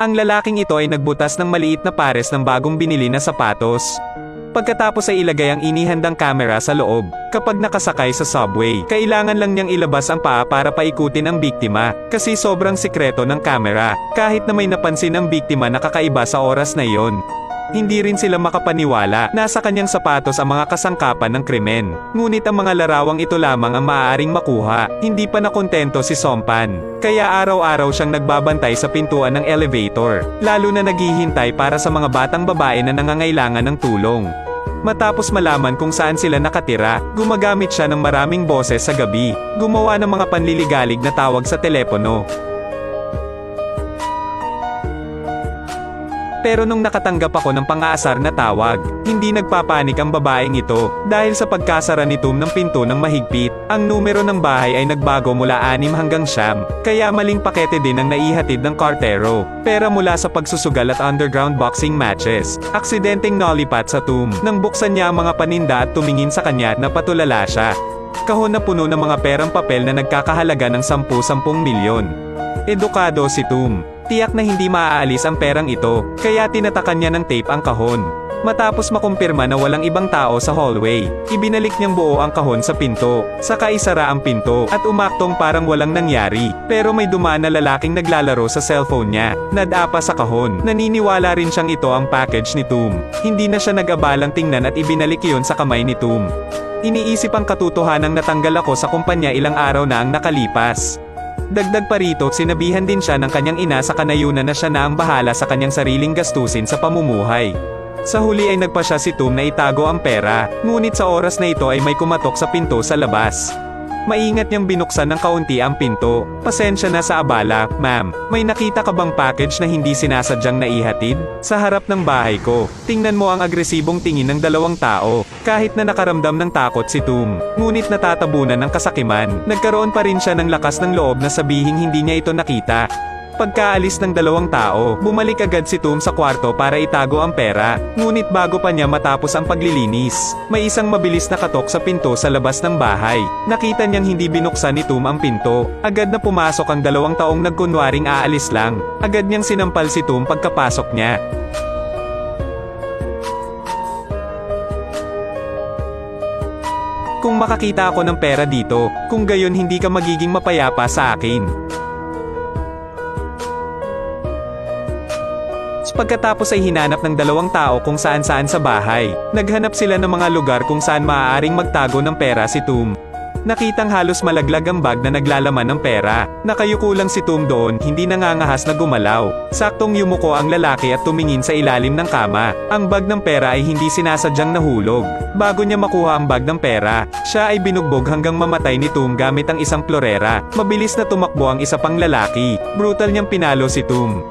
Ang lalaking ito ay nagbutas ng maliit na pares ng bagong binili na sapatos. Pagkatapos ay ilagay ang inihandang kamera sa loob. Kapag nakasakay sa subway, kailangan lang niyang ilabas ang paa para paikutin ang biktima, kasi sobrang sikreto ng kamera, kahit na may napansin ang biktima na kakaiba sa oras na iyon. Hindi rin sila makapaniwala, nasa kanyang sapatos ang mga kasangkapan ng krimen. Ngunit ang mga larawang ito lamang ang maaaring makuha, hindi pa nakontento si Sompan. Kaya araw-araw siyang nagbabantay sa pintuan ng elevator, lalo na naghihintay para sa mga batang babae na nangangailangan ng tulong. Matapos malaman kung saan sila nakatira, gumagamit siya ng maraming boses sa gabi, gumawa ng mga panliligalig na tawag sa telepono. Pero nung nakatanggap ako ng pang-aasar na tawag, hindi nagpapanik ang babaeng ito, dahil sa pagkasara ni Tum ng pinto ng mahigpit, ang numero ng bahay ay nagbago mula 6 hanggang siyam, kaya maling pakete din ang naihatid ng kartero. Pera mula sa pagsusugal at underground boxing matches. Aksidenteng nolipat sa Tum, nang buksan niya ang mga paninda at tumingin sa kanya na patulala siya. Kahon na puno ng mga perang papel na nagkakahalaga ng 10-10 milyon. Edukado si Tum. Tiyak na hindi maaalis ang perang ito, kaya tinatakan niya ng tape ang kahon. Matapos makumpirma na walang ibang tao sa hallway, ibinalik niyang buo ang kahon sa pinto, saka isara ang pinto, at umaktong parang walang nangyari. Pero may dumaan na lalaking naglalaro sa cellphone niya, nadapa sa kahon. Naniniwala rin siyang ito ang package ni Tum. Hindi na siya nag-abalang tingnan at ibinalik iyon sa kamay ni Tum. Iniisip ang katotohanang natanggal ako sa kumpanya ilang araw na ang nakalipas. Dagdag pa rito, sinabihan din siya ng kanyang ina sa kanayunan na siya na ang bahala sa kanyang sariling gastusin sa pamumuhay. Sa huli ay nagpa siya si Tum na itago ang pera, ngunit sa oras na ito ay may kumatok sa pinto sa labas. Maingat niyang binuksan ng kaunti ang pinto. Pasensya na sa abala, ma'am. May nakita ka bang package na hindi sinasadyang naihatid? Sa harap ng bahay ko, tingnan mo ang agresibong tingin ng dalawang tao. Kahit na nakaramdam ng takot si Tum, ngunit natatabunan ng kasakiman, nagkaroon pa rin siya ng lakas ng loob na sabihing hindi niya ito nakita. Pagkaalis ng dalawang tao, bumalik agad si Tum sa kwarto para itago ang pera. Ngunit bago pa niya matapos ang paglilinis, may isang mabilis na katok sa pinto sa labas ng bahay. Nakita niyang hindi binuksan ni Tum ang pinto. Agad na pumasok ang dalawang taong nagkunwaring aalis lang. Agad niyang sinampal si Tum pagkapasok niya. Kung makakita ako ng pera dito, kung gayon hindi ka magiging mapayapa sa akin. Pagkatapos ay hinanap ng dalawang tao kung saan-saan sa bahay. Naghanap sila ng mga lugar kung saan maaaring magtago ng pera si Tum. Nakitang halos malaglag ang bag na naglalaman ng pera. Nakayuko lang si Tum doon, hindi nangangahas na gumalaw. Saktong yumuko ang lalaki at tumingin sa ilalim ng kama. Ang bag ng pera ay hindi sinasadyang nahulog. Bago niya makuha ang bag ng pera, siya ay binugbog hanggang mamatay ni Tum gamit ang isang plorera. Mabilis na tumakbo ang isa pang lalaki. Brutal niyang pinalo si Tum.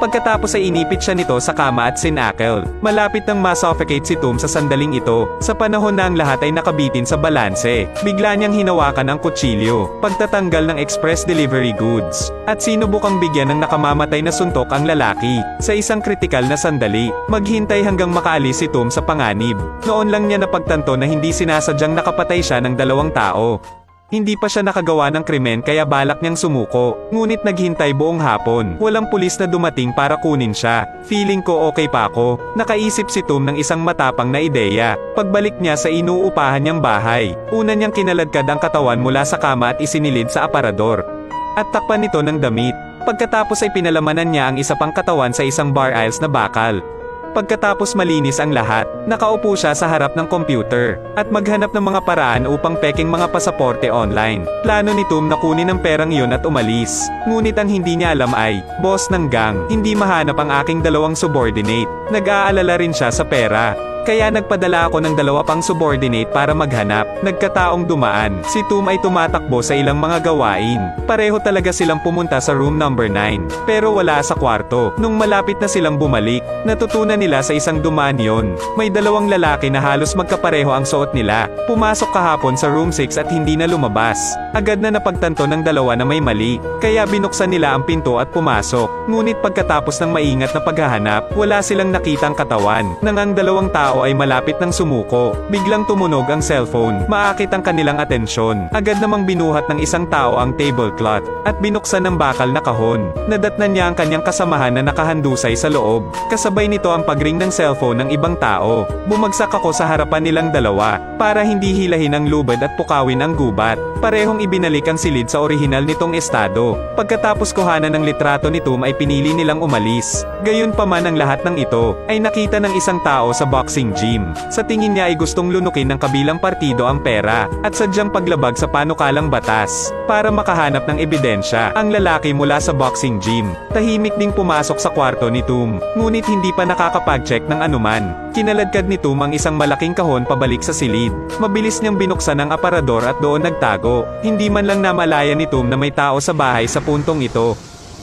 Pagkatapos ay inipit siya nito sa kama at sinakel. Malapit nang masuffocate si Tum sa sandaling ito. Sa panahon na ang lahat ay nakabitin sa balanse, bigla niyang hinawakan ang kutsilyo, pagtatanggal ng express delivery goods. At sinubukang bigyan ng nakamamatay na suntok ang lalaki. Sa isang kritikal na sandali, maghintay hanggang makaalis si Tum sa panganib. Noon lang niya napagtanto na hindi sinasadyang nakapatay siya ng dalawang tao. Hindi pa siya nakagawa ng krimen kaya balak niyang sumuko. Ngunit naghintay buong hapon. Walang pulis na dumating para kunin siya. Feeling ko okay pa ako. Nakaisip si Tum ng isang matapang na ideya. Pagbalik niya sa inuupahan niyang bahay, una niyang kinaladkad ang katawan mula sa kama at isinilid sa aparador. At takpan nito ng damit. Pagkatapos ay pinalamanan niya ang isa pang katawan sa isang bar aisles na bakal. Pagkatapos malinis ang lahat, nakaupo siya sa harap ng computer, at maghanap ng mga paraan upang peking mga pasaporte online. Plano ni Tum na kunin ang perang iyon at umalis. Ngunit ang hindi niya alam ay, boss ng gang, hindi mahanap ang aking dalawang subordinate. Nag-aalala rin siya sa pera. Kaya nagpadala ako ng dalawa pang subordinate para maghanap. Nagkataong dumaan. Si Tum ay tumatakbo sa ilang mga gawain. Pareho talaga silang pumunta sa room number 9. Pero wala sa kwarto. Nung malapit na silang bumalik, natutunan nila sa isang dumaan yon. May dalawang lalaki na halos magkapareho ang suot nila. Pumasok kahapon sa room 6 at hindi na lumabas. Agad na napagtanto ng dalawa na may mali. Kaya binuksan nila ang pinto at pumasok. Ngunit pagkatapos ng maingat na paghahanap, wala silang nakitang katawan. Nang ang dalawang tao ay malapit ng sumuko. Biglang tumunog ang cellphone. Maakit ang kanilang atensyon. Agad namang binuhat ng isang tao ang tablecloth at binuksan ng bakal na kahon. Nadatnan niya ang kanyang kasamahan na nakahandusay sa loob. Kasabay nito ang pagring ng cellphone ng ibang tao. Bumagsak ako sa harapan nilang dalawa para hindi hilahin ang lubad at pukawin ang gubat. Parehong ibinalik ang silid sa orihinal nitong estado. Pagkatapos kuhanan ng litrato ni Tum ay pinili nilang umalis. Gayon pa man ang lahat ng ito, ay nakita ng isang tao sa boxing gym. Sa tingin niya ay gustong lunukin ng kabilang partido ang pera, at sadyang paglabag sa panukalang batas, para makahanap ng ebidensya. Ang lalaki mula sa boxing gym, tahimik ding pumasok sa kwarto ni Tum, ngunit hindi pa nakakapag-check ng anuman. Kinaladkad ni Tum ang isang malaking kahon pabalik sa silid. Mabilis niyang binuksan ang aparador at doon nagtago. Hindi man lang namalaya ni Tum na may tao sa bahay sa puntong ito.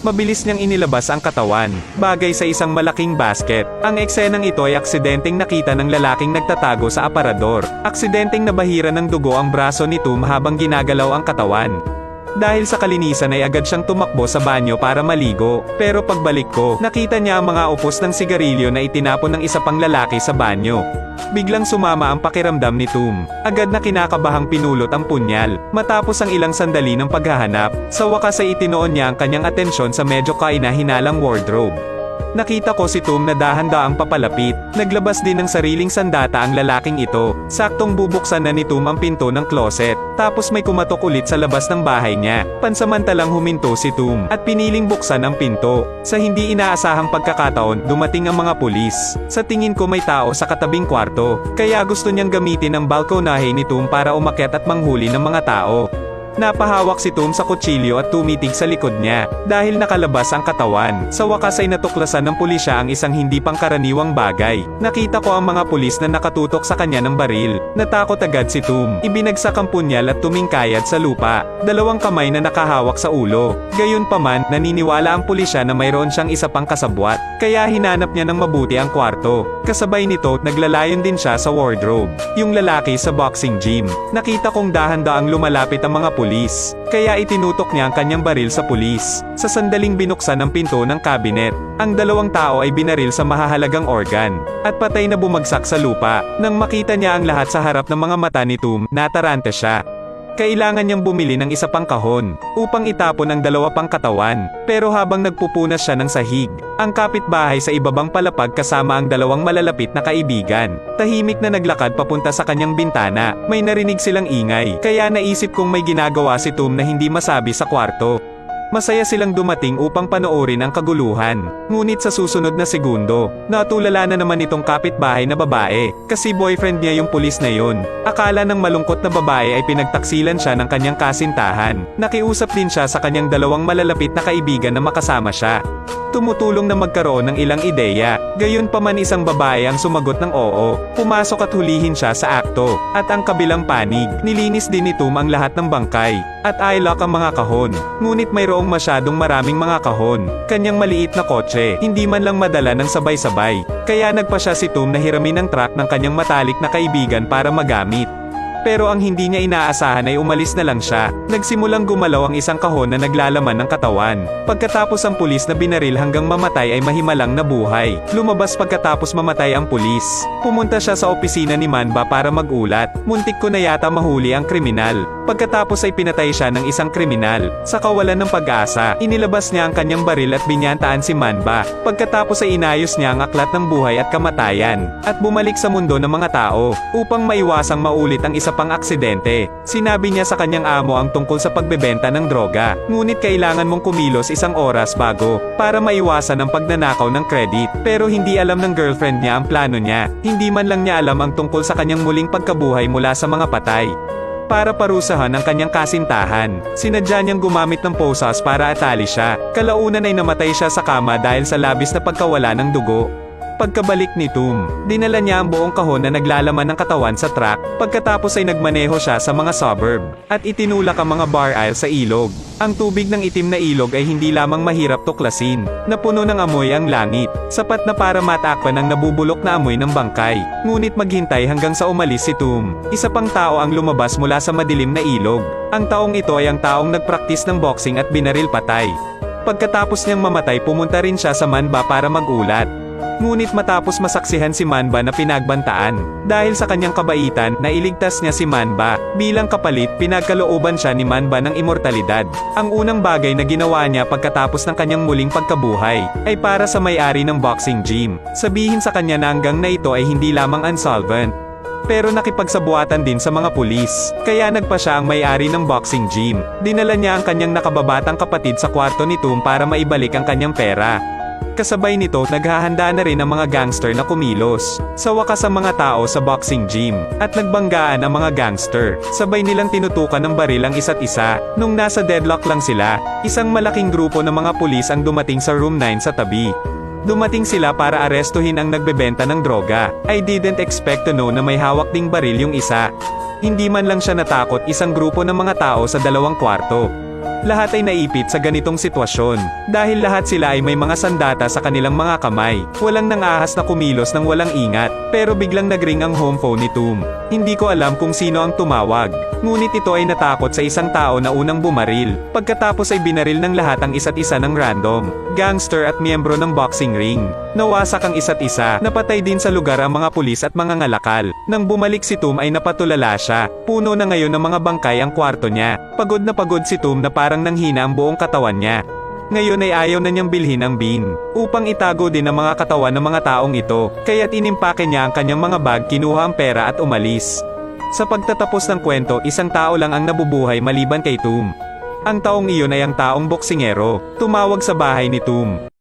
Mabilis niyang inilabas ang katawan, bagay sa isang malaking basket. Ang eksenang ito ay aksidenteng nakita ng lalaking nagtatago sa aparador. Aksidenteng nabahira ng dugo ang braso ni Tum habang ginagalaw ang katawan. Dahil sa kalinisan ay agad siyang tumakbo sa banyo para maligo, pero pagbalik ko, nakita niya ang mga upos ng sigarilyo na itinapon ng isa pang lalaki sa banyo. Biglang sumama ang pakiramdam ni Tum. Agad na kinakabahang pinulot ang punyal. Matapos ang ilang sandali ng paghahanap, sa wakas ay itinoon niya ang kanyang atensyon sa medyo kainahinalang wardrobe. Nakita ko si Tum na dahan-daang papalapit. Naglabas din ng sariling sandata ang lalaking ito. Saktong bubuksan na ni Tum ang pinto ng closet. Tapos may kumatok ulit sa labas ng bahay niya. Pansamantalang huminto si Tum at piniling buksan ang pinto. Sa hindi inaasahang pagkakataon, dumating ang mga pulis. Sa tingin ko may tao sa katabing kwarto. Kaya gusto niyang gamitin ang balkonahe ni Tum para umakyat at manghuli ng mga tao. Napahawak si Tom sa kutsilyo at tumitig sa likod niya, dahil nakalabas ang katawan. Sa wakas ay natuklasan ng pulisya ang isang hindi pangkaraniwang bagay. Nakita ko ang mga pulis na nakatutok sa kanya ng baril. Natakot agad si Tom. Ibinagsak ang punyal at tumingkayad sa lupa. Dalawang kamay na nakahawak sa ulo. Gayon pa man, naniniwala ang pulisya na mayroon siyang isa pang kasabwat. Kaya hinanap niya ng mabuti ang kwarto. Kasabay nito, naglalayon din siya sa wardrobe. Yung lalaki sa boxing gym. Nakita kong dahan-daang lumalapit ang mga pulis pulis. Kaya itinutok niya ang kanyang baril sa pulis. Sa sandaling binuksan ang pinto ng kabinet, ang dalawang tao ay binaril sa mahahalagang organ, at patay na bumagsak sa lupa. Nang makita niya ang lahat sa harap ng mga mata ni Tum, natarante siya. Kailangan niyang bumili ng isa pang kahon, upang itapon ang dalawa pang katawan. Pero habang nagpupunas siya ng sahig, ang kapitbahay sa ibabang palapag kasama ang dalawang malalapit na kaibigan. Tahimik na naglakad papunta sa kanyang bintana, may narinig silang ingay. Kaya naisip kong may ginagawa si Tum na hindi masabi sa kwarto. Masaya silang dumating upang panoorin ang kaguluhan. Ngunit sa susunod na segundo, natulala na naman itong kapitbahay na babae, kasi boyfriend niya yung pulis na yun. Akala ng malungkot na babae ay pinagtaksilan siya ng kanyang kasintahan. Nakiusap din siya sa kanyang dalawang malalapit na kaibigan na makasama siya. Tumutulong na magkaroon ng ilang ideya, gayon pa man isang babae ang sumagot ng oo. Pumasok at hulihin siya sa akto, at ang kabilang panig, nilinis din ni Tum ang lahat ng bangkay, at ilock ang mga kahon. Ngunit mayroong masyadong maraming mga kahon. Kanyang maliit na kotse, hindi man lang madala ng sabay-sabay. Kaya nagpa siya si Tum na hiramin ng truck ng kanyang matalik na kaibigan para magamit. Pero ang hindi niya inaasahan ay umalis na lang siya. Nagsimulang gumalaw ang isang kahon na naglalaman ng katawan. Pagkatapos ang pulis na binaril hanggang mamatay ay mahimalang nabuhay. Lumabas pagkatapos mamatay ang pulis. Pumunta siya sa opisina ni Manba para magulat. Muntik ko na yata mahuli ang kriminal. Pagkatapos ay pinatay siya ng isang kriminal. Sa kawalan ng pag-asa, inilabas niya ang kanyang baril at binyantaan si Manba. Pagkatapos ay inayos niya ang aklat ng buhay at kamatayan. At bumalik sa mundo ng mga tao, upang maiwasang maulit ang isa pang aksidente. Sinabi niya sa kanyang amo ang tungkol sa pagbebenta ng droga. Ngunit kailangan mong kumilos isang oras bago, para maiwasan ang pagnanakaw ng credit. Pero hindi alam ng girlfriend niya ang plano niya. Hindi man lang niya alam ang tungkol sa kanyang muling pagkabuhay mula sa mga patay para parusahan ang kanyang kasintahan. Sinadya niyang gumamit ng posas para atali siya. Kalaunan ay namatay siya sa kama dahil sa labis na pagkawala ng dugo. Pagkabalik ni Tum, dinala niya ang buong kahon na naglalaman ng katawan sa truck, pagkatapos ay nagmaneho siya sa mga suburb, at itinulak ang mga bar aisle sa ilog. Ang tubig ng itim na ilog ay hindi lamang mahirap tuklasin, napuno ng amoy ang langit, sapat na para matakpan ang nabubulok na amoy ng bangkay. Ngunit maghintay hanggang sa umalis si Tum. Isa pang tao ang lumabas mula sa madilim na ilog. Ang taong ito ay ang taong nagpraktis ng boxing at binaril patay. Pagkatapos niyang mamatay pumunta rin siya sa Manba para magulat. Ngunit matapos masaksihan si Manba na pinagbantaan, dahil sa kanyang kabaitan, nailigtas niya si Manba. Bilang kapalit, pinagkalooban siya ni Manba ng immortalidad. Ang unang bagay na ginawa niya pagkatapos ng kanyang muling pagkabuhay, ay para sa may-ari ng boxing gym. Sabihin sa kanya na hanggang na ito ay hindi lamang unsolvent, pero nakipagsabuatan din sa mga pulis. Kaya nagpa siya ang may-ari ng boxing gym. Dinala niya ang kanyang nakababatang kapatid sa kwarto ni Tum para maibalik ang kanyang pera. Kasabay nito, naghahanda na rin ang mga gangster na kumilos. Sa wakas ang mga tao sa boxing gym, at nagbanggaan ang mga gangster. Sabay nilang tinutukan ng baril ang isa't isa. Nung nasa deadlock lang sila, isang malaking grupo ng mga pulis ang dumating sa room 9 sa tabi. Dumating sila para arestuhin ang nagbebenta ng droga. I didn't expect to know na may hawak ding baril yung isa. Hindi man lang siya natakot isang grupo ng mga tao sa dalawang kwarto. Lahat ay naipit sa ganitong sitwasyon, dahil lahat sila ay may mga sandata sa kanilang mga kamay. Walang nangahas na kumilos ng walang ingat, pero biglang nagring ang home phone ni Tum. Hindi ko alam kung sino ang tumawag, ngunit ito ay natakot sa isang tao na unang bumaril. Pagkatapos ay binaril ng lahat ang isa't isa ng random, gangster at miyembro ng boxing ring. Nawasak ang isa't isa, napatay din sa lugar ang mga pulis at mga ngalakal. Nang bumalik si Tum ay napatulala siya. Puno na ngayon ng mga bangkay ang kwarto niya. Pagod na pagod si Tum na parang nanghina ang buong katawan niya. Ngayon ay ayaw na niyang bilhin ang bin. Upang itago din ang mga katawan ng mga taong ito, kaya't inimpake niya ang kanyang mga bag kinuha ang pera at umalis. Sa pagtatapos ng kwento, isang tao lang ang nabubuhay maliban kay Tum. Ang taong iyon ay ang taong boksingero, tumawag sa bahay ni Tum.